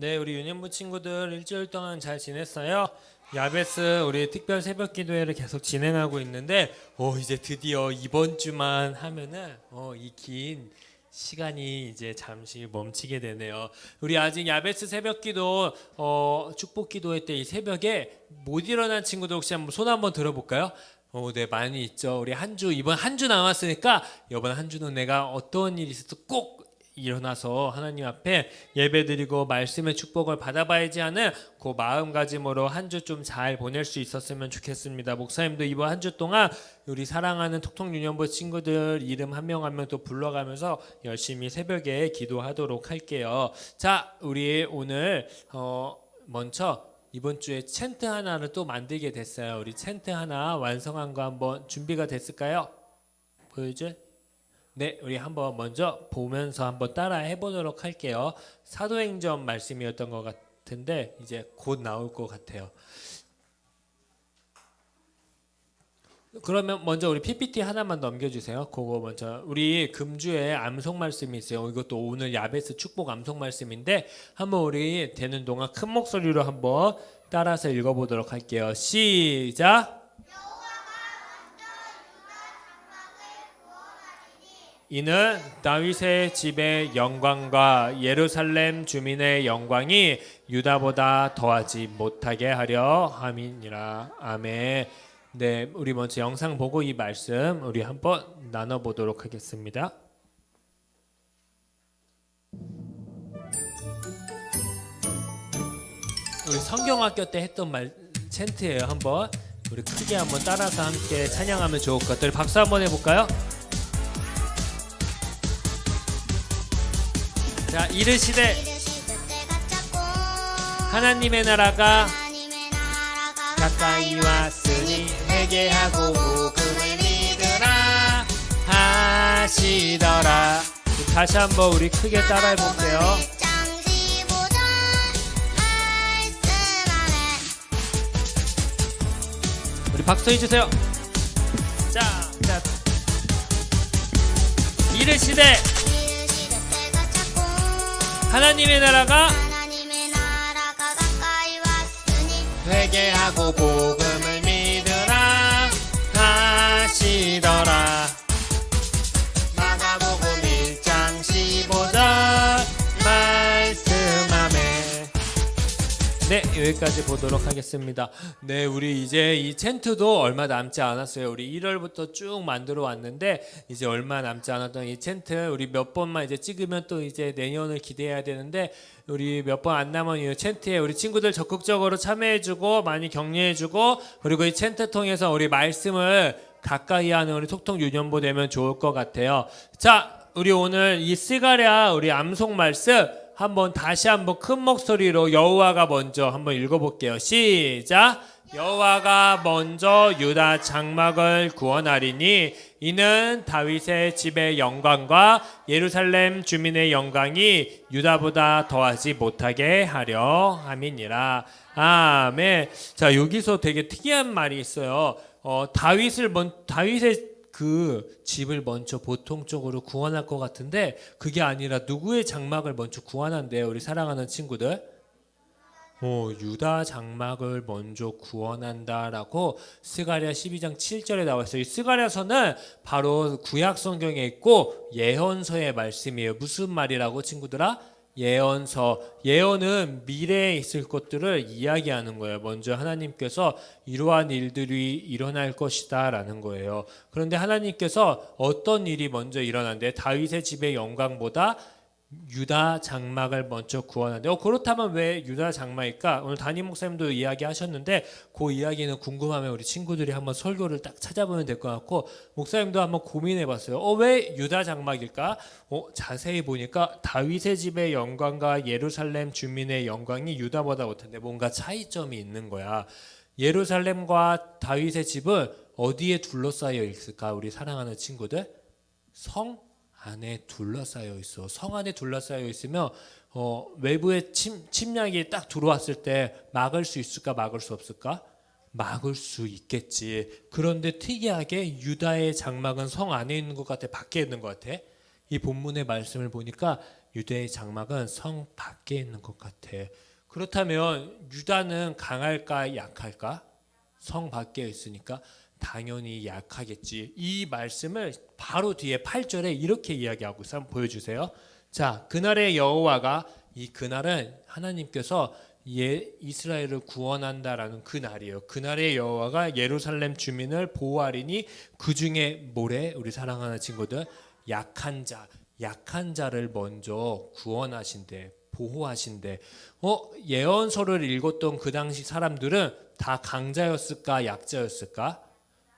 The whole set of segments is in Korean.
네, 우리 유년부 친구들 일주일 동안 잘 지냈어요? 야베스 우리 특별 새벽 기도회를 계속 진행하고 있는데 오 이제 드디어 이번 주만 하면은 어, 이긴 시간이 이제 잠시 멈추게 되네요. 우리 아직 야베스 새벽 기도 어, 축복 기도회 때 이 새벽에 못 일어난 친구들 혹시 한번 손 한번 들어볼까요? 어, 네 많이 있죠. 우리 한 주 이번 한 주 남았으니까 이번 한 주는 내가 어떤 일이 있어도 꼭 일어나서 하나님 앞에 예배드리고 말씀의 축복을 받아봐야지 하는 그 마음가짐으로 한 주 좀 잘 보낼 수 있었으면 좋겠습니다. 목사님도 이번 한 주 동안 우리 사랑하는 톡톡 유년부 친구들 이름 한 명 한 명 또 불러가면서 열심히 새벽에 기도하도록 할게요. 자, 우리 오늘 어 먼저 이번 주에 챈트 하나를 또 만들게 됐어요. 우리 챈트 하나 완성한 거 한번 준비가 됐을까요? 보여줘. 네, 우리 한번 먼저 보면서 한번 따라 해보도록 할게요. 사도행전 말씀이었던 것 같은데 이제 곧 나올 것 같아요. 그러면 먼저 우리 PPT 하나만 넘겨주세요. 그거 먼저 우리 금주에 암송 말씀이 있어요. 이것도 오늘 야베스 축복 암송 말씀인데 한번 우리 되는 동안 큰 목소리로 한번 따라서 읽어보도록 할게요. 시작. 이는 다윗의 집의 영광과 예루살렘 주민의 영광이 유다보다 더하지 못하게 하려 함이니라. 아멘. 네, 우리 먼저 영상 보고 이 말씀 우리 한번 나눠 보도록 하겠습니다. 우리 성경학교 때 했던 말 챈트예요. 한번 우리 크게 한번 따라서 함께 찬양하면 좋을 것 같아요. 박수 한번 해볼까요? 자, 이르시되 하나님의 나라가 가까이 왔으니 회개하고 복음을 믿으라 하시더라. 다시 한번 우리 크게 따라해 볼게요. 우리 박수 해주세요. 자, 자, 이르시되 하나님의 나라가 하나님의 나라가 가까이 왔으니 회개하고 복 여기까지 보도록 하겠습니다 네 우리 이제 이 텐트도 얼마 남지 않았어요 우리 1월부터 쭉 만들어 왔는데 이제 얼마 남지 않았던 이 텐트 우리 몇 번만 이제 찍으면 또 이제 내년을 기대해야 되는데 우리 몇 번 안 남은 이 텐트에 우리 친구들 적극적으로 참여해주고 많이 격려해주고 그리고 이 텐트 통해서 우리 말씀을 가까이 하는 우리 톡톡 유년부 되면 좋을 것 같아요. 자, 우리 오늘 이 스가랴 우리 암송 말씀 한번 다시 한번 큰 목소리로 여호와가 먼저 한번 읽어볼게요. 시작. 여호와가 먼저 유다 장막을 구원하리니 이는 다윗의 집의 영광과 예루살렘 주민의 영광이 유다보다 더하지 못하게 하려 함이니라. 아멘. 자 여기서 되게 특이한 말이 있어요. 어, 다윗을 먼 다윗의 그 집을 먼저 보통적으로 구원할 것 같은데 그게 아니라 누구의 장막을 먼저 구원한대요. 우리 사랑하는 친구들. 어, 유다 장막을 먼저 구원한다라고 스가랴 12장 7절에 나와 있어요. 이 스가랴서는 바로 구약 성경에 있고 예언서의 말씀이에요. 무슨 말이라고 친구들아? 예언서. 예언은 미래에 있을 것들을 이야기하는 거예요. 먼저 하나님께서 이러한 일들이 일어날 것이다라는 거예요. 그런데 하나님께서 어떤 일이 먼저 일어난대? 다윗의 집의 영광보다 유다 장막을 먼저 구원한대. 어 그렇다면 왜 유다 장막일까? 오늘 담임 목사님도 이야기하셨는데 그 이야기는 궁금하면 우리 친구들이 한번 설교를 딱 찾아보면 될 것 같고 목사님도 한번 고민해봤어요. 어 왜 유다 장막일까? 어 자세히 보니까 다윗의 집의 영광과 예루살렘 주민의 영광이 유다보다 못한데 뭔가 차이점이 있는 거야. 예루살렘과 다윗의 집은 어디에 둘러싸여 있을까? 우리 사랑하는 친구들 성 안에 둘러싸여 있어. 성 안에 둘러싸여 있으면 어, 외부의 침, 침략이 딱 들어왔을 때 막을 수 있을까 막을 수 없을까? 막을 수 있겠지. 그런데 특이하게 유다의 장막은 성 안에 있는 것 같아, 밖에 있는 것 같아. 이 본문의 말씀을 보니까 유대의 장막은 성 밖에 있는 것 같아. 그렇다면 유다는 강할까 약할까? 성 밖에 있으니까 당연히 약하겠지. 이 말씀을 바로 뒤에 8절에 이렇게 이야기하고 있어. 한번 보여주세요. 자, 그날의 여호와가 이 그날은 하나님께서 예, 이스라엘을 구원한다라는 그 날이에요. 그 날의 여호와가 예루살렘 주민을 보호하리니 그 중에 뭐래? 우리 사랑하는 친구들 약한 자, 약한 자를 먼저 구원하신대, 보호하신대. 어 예언서를 읽었던 그 당시 사람들은 다 강자였을까, 약자였을까?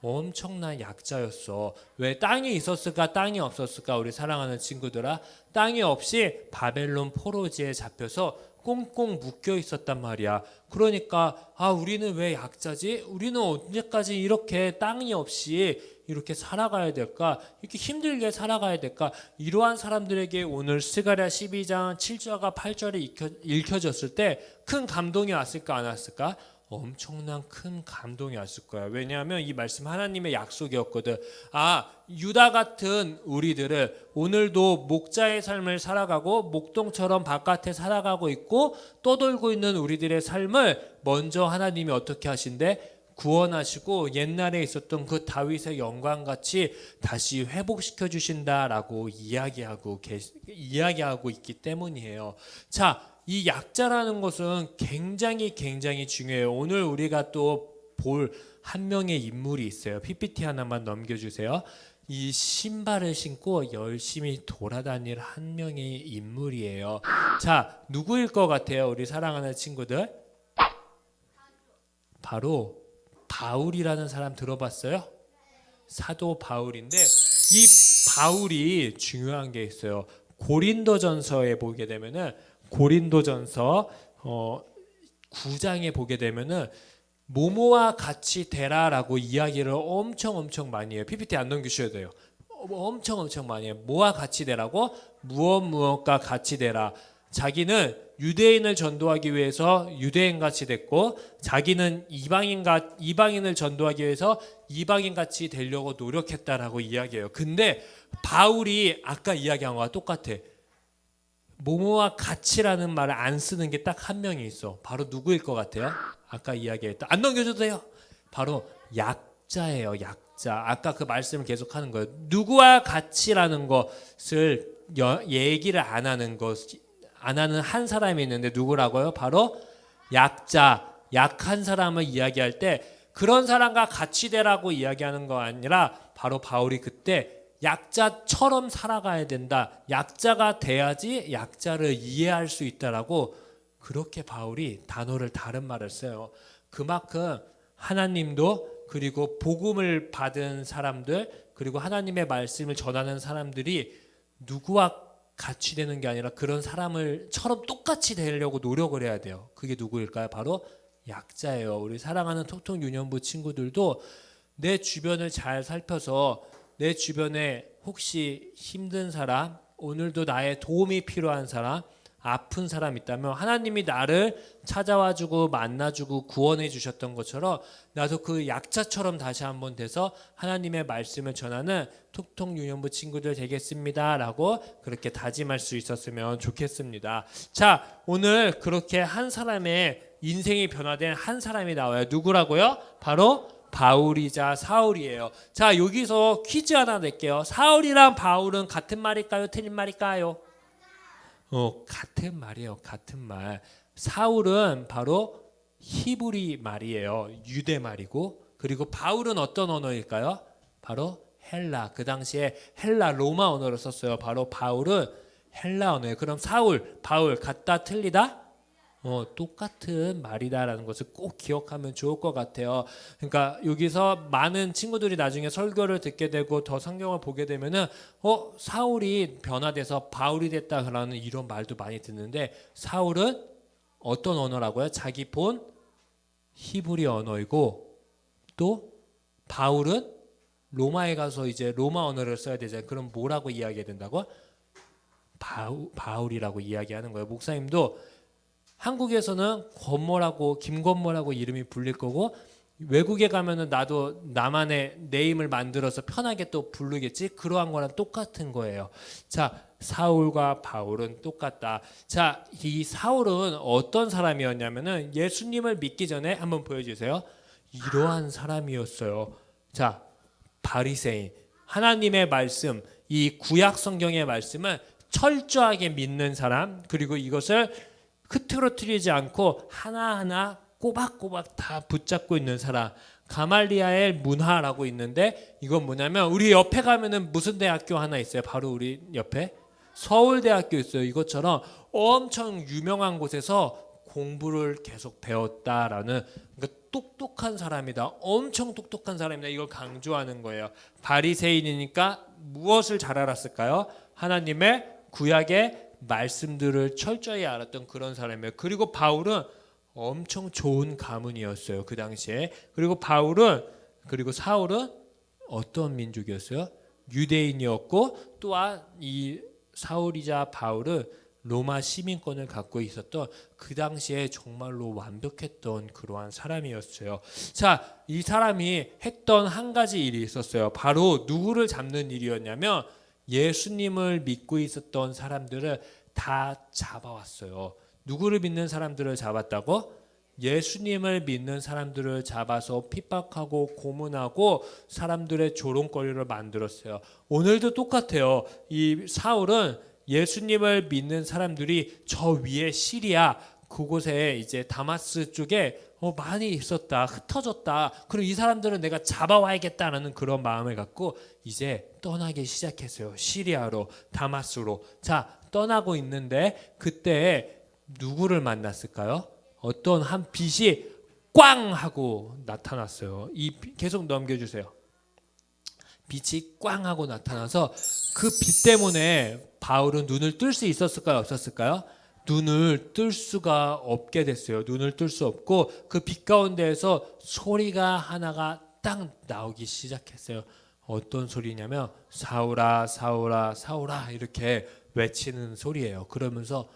엄청난 약자였어. 왜 땅이 있었을까, 땅이 없었을까? 우리 사랑하는 친구들아, 땅이 없이 바벨론 포로지에 잡혀서 꽁꽁 묶여 있었단 말이야. 그러니까 아 우리는 왜 약자지? 우리는 언제까지 이렇게 땅이 없이 이렇게 살아가야 될까? 이렇게 힘들게 살아가야 될까? 이러한 사람들에게 오늘 스가랴 12장 7절과 8절이 읽혀, 읽혀졌을 때 큰 감동이 왔을까 안 왔을까? 엄청난 큰 감동이 왔을 거야. 왜냐하면 이 말씀 하나님의 약속이었거든. 아, 유다 같은 우리들을 오늘도 목자의 삶을 살아가고 목동처럼 바깥에 살아가고 있고 떠돌고 있는 우리들의 삶을 먼저 하나님이 어떻게 하신대? 구원하시고 옛날에 있었던 그 다윗의 영광 같이 다시 회복시켜 주신다라고 이야기하고 이야기하고 있기 때문이에요. 자, 이 약자라는 것은 굉장히 굉장히 중요해요. 오늘 우리가 또 볼 한 명의 인물이 있어요. PPT 하나만 넘겨주세요. 이 신발을 신고 열심히 돌아다닐 한 명의 인물이에요. 자, 누구일 것 같아요? 우리 사랑하는 친구들? 바로 바울이라는 사람 들어봤어요? 사도 바울인데 이 바울이 중요한 게 있어요. 고린도전서에 보게 되면은 고린도전서 어 9장에 보게 되면은 모모와 같이 되라라고 이야기를 엄청 엄청 많이 해요. PPT 안 넘기셔도 돼요. 어, 엄청 엄청 많이 해요. 뭐와 같이 되라고? 무엇 무엇과 같이 되라. 자기는 유대인을 전도하기 위해서 유대인 같이 됐고 자기는 이방인 가 이방인을 전도하기 위해서 이방인 같이 되려고 노력했다라고 이야기해요. 근데 바울이 아까 이야기한 거와 똑같아. 모모와 같이라는 말을 안 쓰는 게 딱 한 명이 있어. 바로 누구일 것 같아요? 아까 이야기했던 안 넘겨줘도 돼요. 바로 약자예요. 약자. 아까 그 말씀을 계속하는 거예요. 누구와 같이라는 것을 여- 얘기를 안 하는 것, 안 하는 한 사람이 있는데 누구라고요? 바로 약자, 약한 사람을 이야기할 때 그런 사람과 같이 되라고 이야기하는 거 아니라 바로 바울이 그때 약자처럼 살아가야 된다. 약자가 돼야지 약자를 이해할 수 있다라고 그렇게 바울이 단어를 다른 말을 써요. 그만큼 하나님도 그리고 복음을 받은 사람들 그리고 하나님의 말씀을 전하는 사람들이 누구와 같이 되는 게 아니라 그런 사람을 처럼 똑같이 되려고 노력을 해야 돼요. 그게 누구일까요? 바로 약자예요. 우리 사랑하는 톡톡 유년부 친구들도 내 주변을 잘 살펴서 내 주변에 혹시 힘든 사람, 오늘도 나의 도움이 필요한 사람, 아픈 사람 있다면 하나님이 나를 찾아와 주고 만나 주고 구원해 주셨던 것처럼 나도 그 약자처럼 다시 한번 돼서 하나님의 말씀을 전하는 톡톡 유년부 친구들 되겠습니다라고 그렇게 다짐할 수 있었으면 좋겠습니다. 자, 오늘 그렇게 한 사람의 인생이 변화된 한 사람이 나와요. 누구라고요? 바로 바울이자 사울이에요. 자, 여기서 퀴즈 하나 낼게요. 사울이랑 바울은 같은 말일까요? 틀린 말일까요? 어, 같은 말이에요. 같은 말. 사울은 바로 히브리 말이에요. 유대 말이고 그리고 바울은 어떤 언어일까요? 바로 헬라. 그 당시에 헬라 로마 언어를 썼어요. 바로 바울은 헬라 언어예요. 그럼 사울, 바울 같다 틀리다? 어, 똑같은 말이다라는 것을 꼭 기억하면 좋을 것 같아요. 그러니까 여기서 많은 친구들이 나중에 설교를 듣게 되고 더 성경을 보게 되면은 어, 사울이 변화돼서 바울이 됐다 그러는 이런 말도 많이 듣는데 사울은 어떤 언어라고요? 자기 본 히브리 언어이고 또 바울은 로마에 가서 이제 로마 언어를 써야 되잖아요. 그럼 뭐라고 이야기해야 된다고? 바울, 바울이라고 이야기하는 거예요. 목사님도 한국에서는 권모라고 김권모라고 이름이 불릴 거고 외국에 가면은 나도 나만의 네임을 만들어서 편하게 또 부르겠지. 그러한 거랑 똑같은 거예요. 자, 사울과 바울은 똑같다. 자, 이 사울은 어떤 사람이었냐면은 예수님을 믿기 전에 한번 보여 주세요. 이러한 사람이었어요. 자, 바리새인 하나님의 말씀 이 구약 성경의 말씀을 철저하게 믿는 사람 그리고 이것을 흐트러뜨리지 않고 하나하나 꼬박꼬박 다 붙잡고 있는 사람 가말리아의 문화라고 있는데 이건 뭐냐면 우리 옆에 가면은 무슨 대학교 하나 있어요? 바로 우리 옆에? 서울대학교 있어요. 이것처럼 엄청 유명한 곳에서 공부를 계속 배웠다라는 그러니까 똑똑한 사람이다. 엄청 똑똑한 사람이다. 이걸 강조하는 거예요. 바리새인이니까 무엇을 잘 알았을까요? 하나님의 구약의 말씀들을 철저히 알았던 그런 사람이에요 그리고 바울은 엄청 좋은 가문이었어요 그 당시에 그리고 바울은 그리고 사울은 어떤 민족이었어요 유대인이었고 또한 이 사울이자 바울은 로마 시민권을 갖고 있었던 그 당시에 정말로 완벽했던 그러한 사람이었어요. 자, 이 사람이 했던 한 가지 일이 있었어요. 바로 누구를 잡는 일이었냐면 예수님을 믿고 있었던 사람들을 다 잡아왔어요. 누구를 믿는 사람들을 잡았다고? 예수님을 믿는 사람들을 잡아서 핍박하고 고문하고 사람들의 조롱거리를 만들었어요. 오늘도 똑같아요. 이 사울은 예수님을 믿는 사람들이 저 위에 시리아 그곳에 이제 다마스 쪽에 어, 많이 있었다 흩어졌다 그리고 이 사람들은 내가 잡아와야겠다라는 그런 마음을 갖고 이제 떠나기 시작했어요 시리아로 다마스로 자 떠나고 있는데 그때 누구를 만났을까요? 어떤 한 빛이 꽝 하고 나타났어요. 이 빛- 계속 넘겨주세요. 빛이 꽝 하고 나타나서 그 빛 때문에 바울은 눈을 뜰 수 있었을까요? 없었을까요? 눈을 뜰 수가 없게 됐어요. 눈을 뜰 수 없고 그 빛 가운데에서 소리가 하나가 딱 나오기 시작했어요. 어떤 소리냐면 사울아 사울아 사울아 이렇게 외치는 소리예요. 그러면서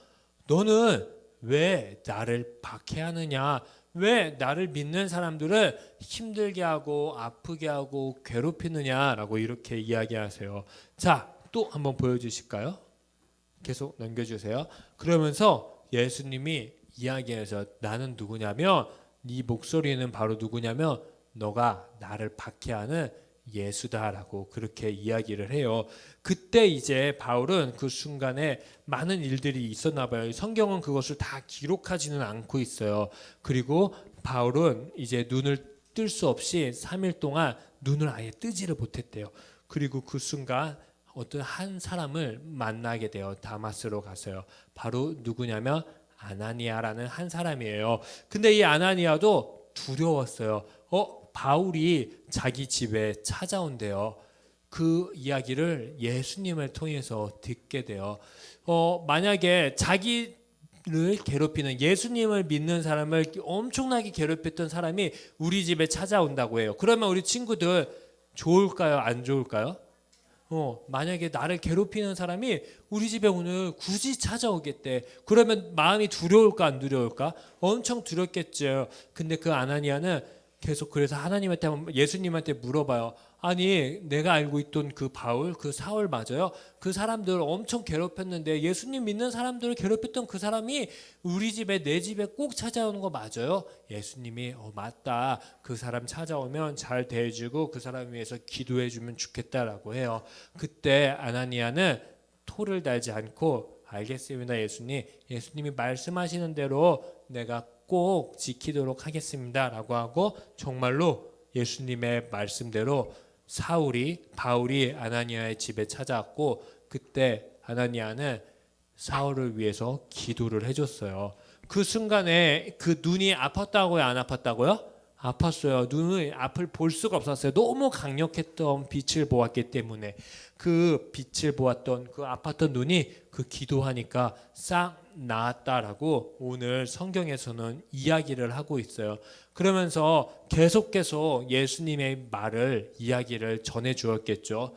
너는 왜 나를 박해하느냐? 왜 나를 믿는 사람들을 힘들게 하고 아프게 하고 괴롭히느냐라고 이렇게 이야기하세요. 자, 또 한번 보여 주실까요? 계속 넘겨 주세요. 그러면서 예수님이 이야기해서 나는 누구냐면 네 목소리는 바로 누구냐면 너가 나를 박해하는 예수다라고 그렇게 이야기를 해요. 그때 이제 바울은 그 순간에 많은 일들이 있었나 봐요. 성경은 그것을 다 기록하지는 않고 있어요. 그리고 바울은 이제 눈을 뜰 수 없이 3일 동안 눈을 아예 뜨지를 못했대요. 그리고 그 순간 어떤 한 사람을 만나게 돼요. 다마스로 가서요. 바로 누구냐면 아나니아라는 한 사람이에요. 근데 이 아나니아도 두려웠어요. 어, 바울이 자기 집에 찾아온대요. 그 이야기를 예수님을 통해서 듣게 돼요. 어, 만약에 자기 를 괴롭히는 예수님을 믿는 사람을 엄청나게 괴롭혔던 사람이 우리 집에 찾아온다고 해요. 그러면 우리 친구들 좋을까요? 안 좋을까요? 어, 만약에 나를 괴롭히는 사람이 우리 집에 오늘 굳이 찾아오겠대. 그러면 마음이 두려울까 안 두려울까? 엄청 두렵겠죠. 근데 그 아나니아는 계속 그래서 하나님한테 예수님한테 물어봐요. 아니 내가 알고 있던 그 바울 그 사울 맞아요? 그 사람들 엄청 괴롭혔는데 예수님 믿는 사람들을 괴롭혔던 그 사람이 우리 집에 내 집에 꼭 찾아오는 거 맞아요? 예수님이 어 맞다 그 사람 찾아오면 잘 대해주고 그 사람 위해서 기도해주면 좋겠다라고 해요. 그때 아나니아는 토를 달지 않고 알겠습니다 예수님 예수님이 말씀하시는 대로 내가 꼭 지키도록 하겠습니다라고 하고 정말로 예수님의 말씀대로 사울이 바울이 아나니아의 집에 찾아왔고 그때 아나니아는 사울을 위해서 기도를 해줬어요. 그 순간에 그 눈이 아팠다고요, 안 아팠다고요? 아팠어요. 눈을 앞을 볼 수가 없었어요. 너무 강력했던 빛을 보았기 때문에 그 빛을 보았던 그 아팠던 눈이 그 기도하니까 싹 나았다라고 오늘 성경에서는 이야기를 하고 있어요. 그러면서 계속 계속 예수님의 말을 이야기를 전해 주었겠죠.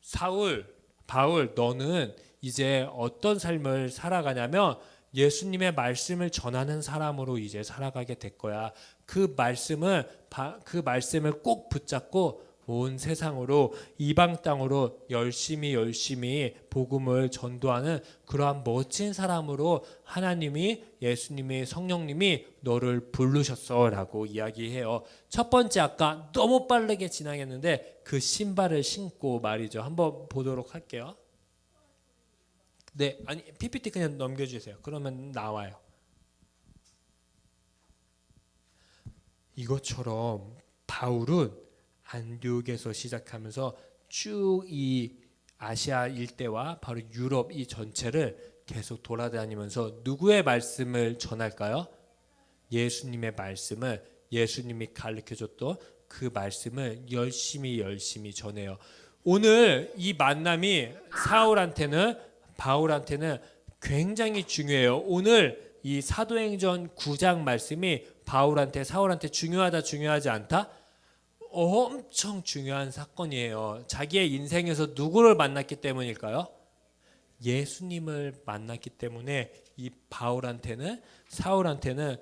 사울, 바울, 너는 이제 어떤 삶을 살아가냐면 예수님의 말씀을 전하는 사람으로 이제 살아가게 될 거야. 그 말씀을 바- 그 말씀을 꼭 붙잡고 온 세상으로 이방 땅으로 열심히 열심히 복음을 전도하는 그러한 멋진 사람으로 하나님이 예수님이 성령님이 너를 부르셨어라고 이야기해요. 첫 번째 아까 너무 빠르게 지나겠는데 그 신발을 신고 말이죠. 한번 보도록 할게요. 네, 아니 PPT 그냥 넘겨 주세요. 그러면 나와요. 이것처럼 바울은 안디옥에서 시작하면서 쭉 이 아시아 일대와 바로 유럽 이 전체를 계속 돌아다니면서 누구의 말씀을 전할까요? 예수님의 말씀을 예수님이 가르쳐 줬던 그 말씀을 열심히 열심히 전해요. 오늘 이 만남이 사울한테는 바울한테는 굉장히 중요해요. 오늘 이 사도행전 9장 말씀이 바울한테 사울한테 중요하다 중요하지 않다? 엄청 중요한 사건이에요. 자기의 인생에서 누구를 만났기 때문일까요? 예수님을 만났기 때문에 이 바울한테는 사울한테는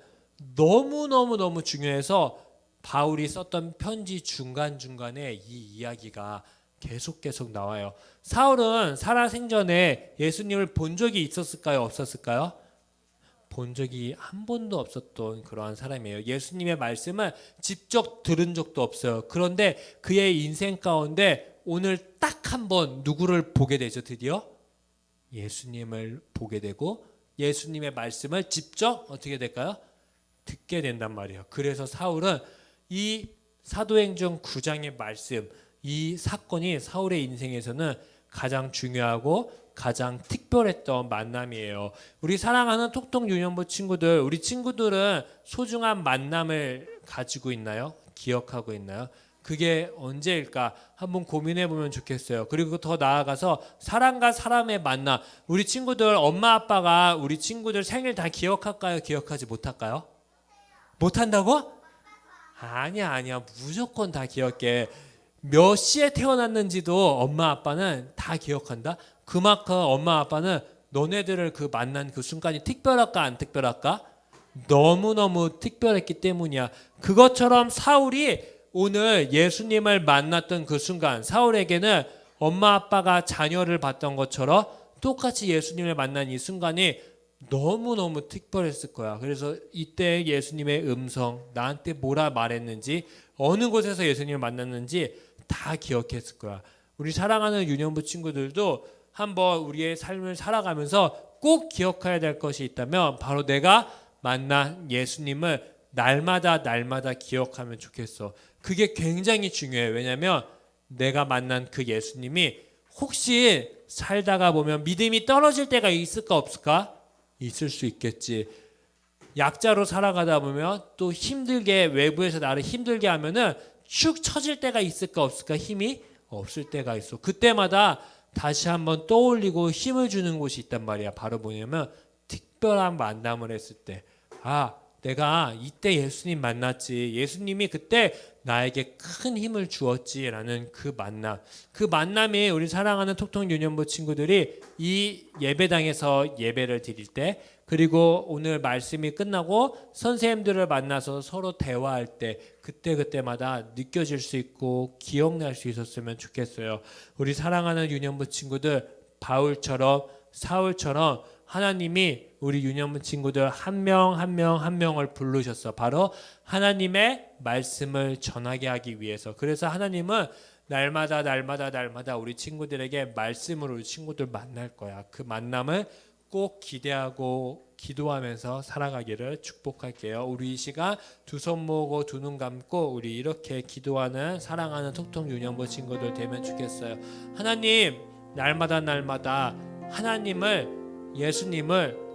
너무 너무 너무 중요해서 바울이 썼던 편지 중간 중간에 이 이야기가 계속 계속 나와요. 사울은 살아 생전에 예수님을 본 적이 있었을까요? 없었을까요? 본 적이 한 번도 없었던 그러한 사람이에요. 예수님의 말씀을 직접 들은 적도 없어요. 그런데 그의 인생 가운데 오늘 딱 한 번 누구를 보게 되죠, 드디어? 예수님을 보게 되고 예수님의 말씀을 직접 어떻게 될까요? 듣게 된단 말이에요. 그래서 사울은 이 사도행전 9장의 말씀, 이 사건이 사울의 인생에서는 가장 중요하고 가장 특별했던 만남이에요. 우리 사랑하는 톡톡 유년부 친구들, 우리 친구들은 소중한 만남을 가지고 있나요? 기억하고 있나요? 그게 언제일까 한번 고민해 보면 좋겠어요. 그리고 더 나아가서 사람과 사람의 만남. 우리 친구들 엄마 아빠가 우리 친구들 생일 다 기억할까요? 기억하지 못할까요? 못 한다고? 아니야 아니야 무조건 다 기억해. 몇 시에 태어났는지도 엄마 아빠는 다 기억한다. 그만큼 엄마 아빠는 너네들을 그 만난 그 순간이 특별할까 안 특별할까? 너무너무 특별했기 때문이야. 그것처럼 사울이 오늘 예수님을 만났던 그 순간 사울에게는 엄마 아빠가 자녀를 봤던 것처럼 똑같이 예수님을 만난 이 순간이 너무너무 특별했을 거야. 그래서 이때 예수님의 음성, 나한테 뭐라 말했는지, 어느 곳에서 예수님을 만났는지 다 기억했을 거야. 우리 사랑하는 유년부 친구들도 한번 우리의 삶을 살아가면서 꼭 기억해야 될 것이 있다면 바로 내가 만난 예수님을 날마다 날마다 기억하면 좋겠어. 그게 굉장히 중요해. 왜냐면 내가 만난 그 예수님이 혹시 살다가 보면 믿음이 떨어질 때가 있을까 없을까? 있을 수 있겠지. 약자로 살아가다 보면 또 힘들게 외부에서 나를 힘들게 하면은 축 처질 때가 있을까 없을까? 힘이 없을 때가 있어. 그때마다 다시 한번 떠올리고 힘을 주는 곳이 있단 말이야. 바로 뭐냐면 특별한 만남을 했을 때. 아, 내가 이때 예수님 만났지. 예수님이 그때 나에게 큰 힘을 주었지라는 그 만남. 그 만남이 우리 사랑하는 톡톡 유년부 친구들이 이 예배당에서 예배를 드릴 때 그리고 오늘 말씀이 끝나고 선생님들을 만나서 서로 대화할 때 그때 그때마다 느껴질 수 있고 기억날 수 있었으면 좋겠어요. 우리 사랑하는 유년부 친구들 바울처럼 사울처럼 하나님이 우리 유년부 친구들 한 명 한 명 한 명을 부르셨어. 바로 하나님의 말씀을 전하게 하기 위해서. 그래서 하나님은 날마다 날마다 날마다 우리 친구들에게 말씀으로 우리 친구들 만날 거야. 그 만남을 꼭 기대하고 기도하면서 살아가기를 축복할게요. 우리 이 시간 두 손 모으고 두 눈 감고 우리 이렇게 기도하는 사랑하는 톡톡 유년부 친구들 되면 좋겠어요. 하나님 날마다 날마다 하나님을 예수님을